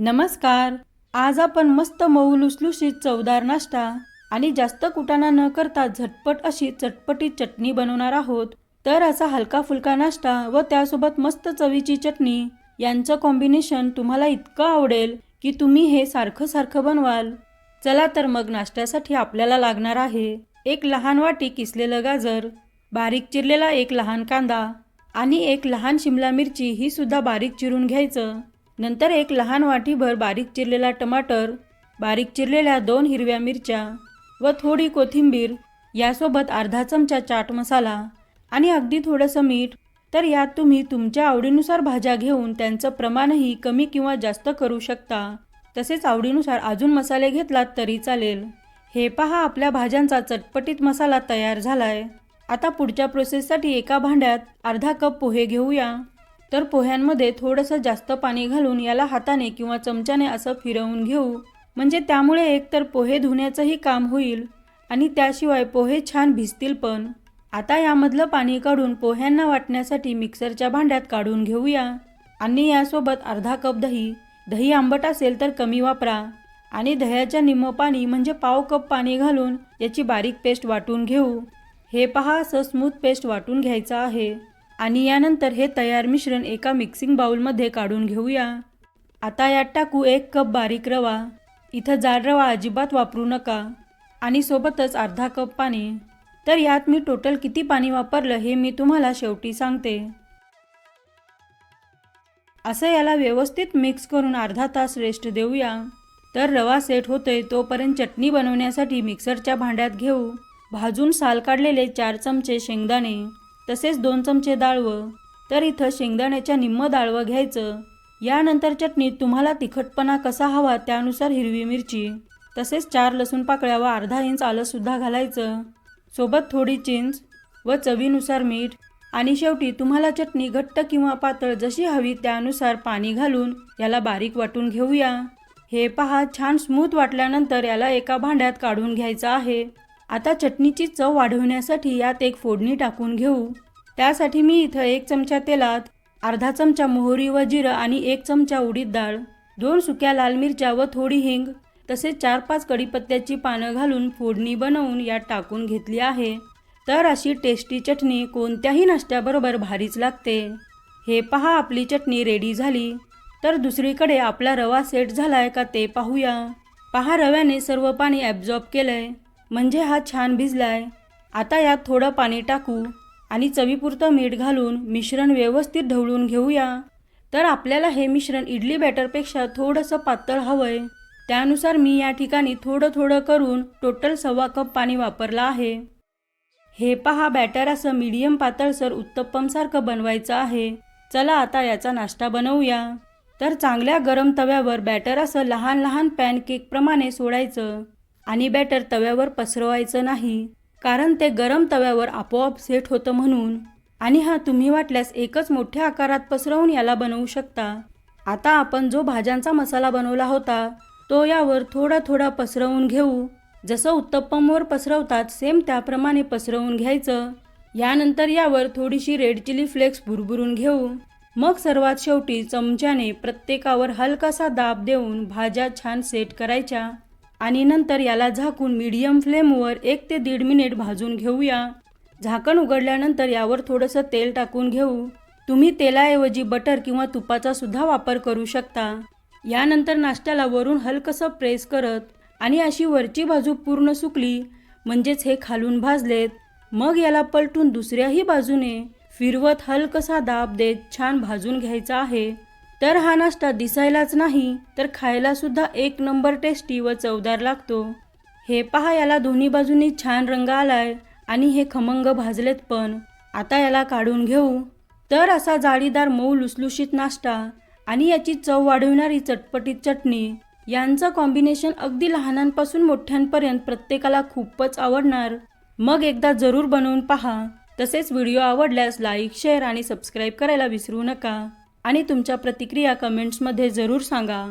नमस्कार. आज आपण मस्त मऊ लुसलुशीत चवदार नाश्ता आणि जास्त कुटाणा न करता झटपट अशी चटपटीत चटणी बनवणार आहोत. तर असा हलका फुलका नाश्ता व त्यासोबत मस्त चवीची चटणी यांचं कॉम्बिनेशन तुम्हाला इतकं आवडेल की तुम्ही हे सारखं सारखं बनवाल. चला तर मग नाश्त्यासाठी आपल्याला लागणार आहे एक लहान वाटी किसलेलं गाजर बारीक चिरलेला एक लहान कांदा आणि एक लहान शिमला मिरची ही सुद्धा बारीक चिरून घ्यायचं. नंतर एक लहान वाटीभर बारीक चिरलेला टमाटर बारीक चिरलेल्या दोन हिरव्या मिरच्या व थोडी कोथिंबीर यासोबत अर्धा चमचा चाट मसाला आणि अगदी थोडंसं मीठ. तर यात तुम्ही तुमच्या आवडीनुसार भाज्या घेऊन त्यांचं प्रमाणही कमी किंवा जास्त करू शकता. तसेच आवडीनुसार अजून मसाले घेतलात तरी चालेल. हे पहा आपल्या भाज्यांचा चटपटीत मसाला तयार झालाय. आता पुढच्या प्रोसेससाठी एका भांड्यात अर्धा कप पोहे घेऊया. तर पोह्यांमध्ये थोडंसं जास्त पाणी घालून याला हाताने किंवा चमच्याने असं फिरवून घेऊ. म्हणजे त्यामुळे एकतर पोहे धुण्याचंही काम होईल आणि त्याशिवाय पोहे छान भिजतील पण. आता यामधलं पाणी काढून पोह्यांना वाटण्यासाठी मिक्सरच्या भांड्यात काढून घेऊया. आणि यासोबत अर्धा कप दही. दही आंबट असेल तर कमी वापरा. आणि दह्याच्या निम्म पाणी म्हणजे पाव कप पाणी घालून याची बारीक पेस्ट वाटून घेऊ. हे पहा असं स्मूथ पेस्ट वाटून घ्यायचं आहे. आणि यानंतर हे तयार मिश्रण एका मिक्सिंग बाउलमध्ये काढून घेऊया. आता यात टाकू एक कप बारीक रवा. इथं जाड रवा अजिबात वापरू नका. आणि सोबतच अर्धा कप पाणी. तर यात मी टोटल किती पाणी वापरलं हे मी तुम्हाला शेवटी सांगते. असं याला व्यवस्थित मिक्स करून अर्धा तास रेस्ट देऊया. तर रवा सेट होतोय तोपर्यंत चटणी बनवण्यासाठी मिक्सरच्या भांड्यात घेऊ. भाजून साल काढलेले चार चमचे शेंगदाणे. तसेच दोन चमचे डाळवं तर इथं शेंगदाण्याच्या निम्म डाळवं घ्यायचं. यानंतर चटणीत तुम्हाला तिखटपणा कसा हवा त्यानुसार हिरवी मिरची. तसेच चार लसूण पाकळ्या व अर्धा इंच आलंसुद्धा घालायचं. सोबत थोडी चिंच व चवीनुसार मीठ. आणि शेवटी तुम्हाला चटणी घट्ट किंवा पातळ जशी हवी त्यानुसार पाणी घालून याला बारीक वाटून घेऊया. हे पहा छान स्मूथ वाटल्यानंतर याला एका भांड्यात काढून घ्यायचं आहे. आता चटणीची चव वाढवण्यासाठी यात एक फोडणी टाकून घेऊ. त्यासाठी मी इथं एक चमचा तेलात अर्धा चमचा मोहरी व जिरं आणि एक चमचा उडीद डाळ दोन सुक्या लाल मिरच्या व थोडी हिंग तसेच चार पाच कढीपत्त्याची पानं घालून फोडणी बनवून यात टाकून घेतली आहे. तर अशी टेस्टी चटणी कोणत्याही नाश्त्याबरोबर भारीच लागते. हे पहा आपली चटणी रेडी झाली. तर दुसरीकडे आपला रवा सेट झालाय का ते पाहूया. पहा रव्याने सर्व पाणी ॲब्झॉर्ब केलंय. म्हणजे हा छान भिजलाय. आता यात थोडं पाणी टाकू आणि चवीपुरतं मीठ घालून मिश्रण व्यवस्थित ढवळून घेऊया. तर आपल्याला हे मिश्रण इडली बॅटरपेक्षा थोडंसं पातळ हवंय. त्यानुसार मी या ठिकाणी थोडं थोडं करून टोटल सव्वा कप पाणी वापरलं आहे. हे पहा बॅटर असं मीडियम पातळसर उत्तप्पमसारखं बनवायचं आहे. चला आता याचा नाश्ता बनवूया. तर चांगल्या गरम तव्यावर बॅटर असं लहान लहान पॅनकेकप्रमाणे सोडायचं. आणि बॅटर तव्यावर पसरवायचं नाही कारण ते गरम तव्यावर आपोआप सेट होतं म्हणून. आणि हा तुम्ही वाटल्यास एकच मोठ्या आकारात पसरवून याला बनवू शकता. आता आपण जो भाज्यांचा मसाला बनवला होता तो यावर थोडा थोडा पसरवून घेऊ. जसं उत्तप्पमवर पसरवतात सेम त्याप्रमाणे पसरवून घ्यायचं. यानंतर यावर थोडीशी रेड चिली फ्लेक्स भुरभुरून घेऊ. मग सर्वात शेवटी चमच्याने प्रत्येकावर हलकासा दाब देऊन भाज्या छान सेट करायच्या. आणि नंतर याला झाकून मीडियम फ्लेमवर एक ते दीड मिनिट भाजून घेऊया. झाकण उघडल्यानंतर यावर थोडंसं तेल टाकून घेऊ. तुम्ही तेलाऐवजी बटर किंवा तुपाचा सुद्धा वापर करू शकता. यानंतर नाश्त्याला वरून हलकसं प्रेस करत आणि अशी वरची बाजू पूर्ण सुकली म्हणजेच हे खालून भाजलेत. मग याला पलटून दुसऱ्याही बाजूने फिरवत हलकसा दाब देत छान भाजून घ्यायचा आहे. तर हा नाश्ता दिसायलाच नाही तर खायला सुद्धा एक नंबर टेस्टी व चवदार लागतो. हे पहा याला दोन्ही बाजूंनी छान रंग आलाय आणि हे खमंग भाजलेत पण. आता याला काढून घेऊ. तर असा जाळीदार मऊ लुसलुशीत नाश्ता आणि याची चव वाढविणारी चटपटीत चटणी. यांचं कॉम्बिनेशन अगदी लहानांपासून मोठ्यांपर्यंत प्रत्येकाला खूपच आवडणार. मग एकदा जरूर बनवून पहा. तसेच व्हिडिओ आवडल्यास लाईक शेअर आणि सबस्क्राईब करायला विसरू नका. आणि तुमच्या प्रतिक्रिया कमेंट्समध्ये जरूर सांगा.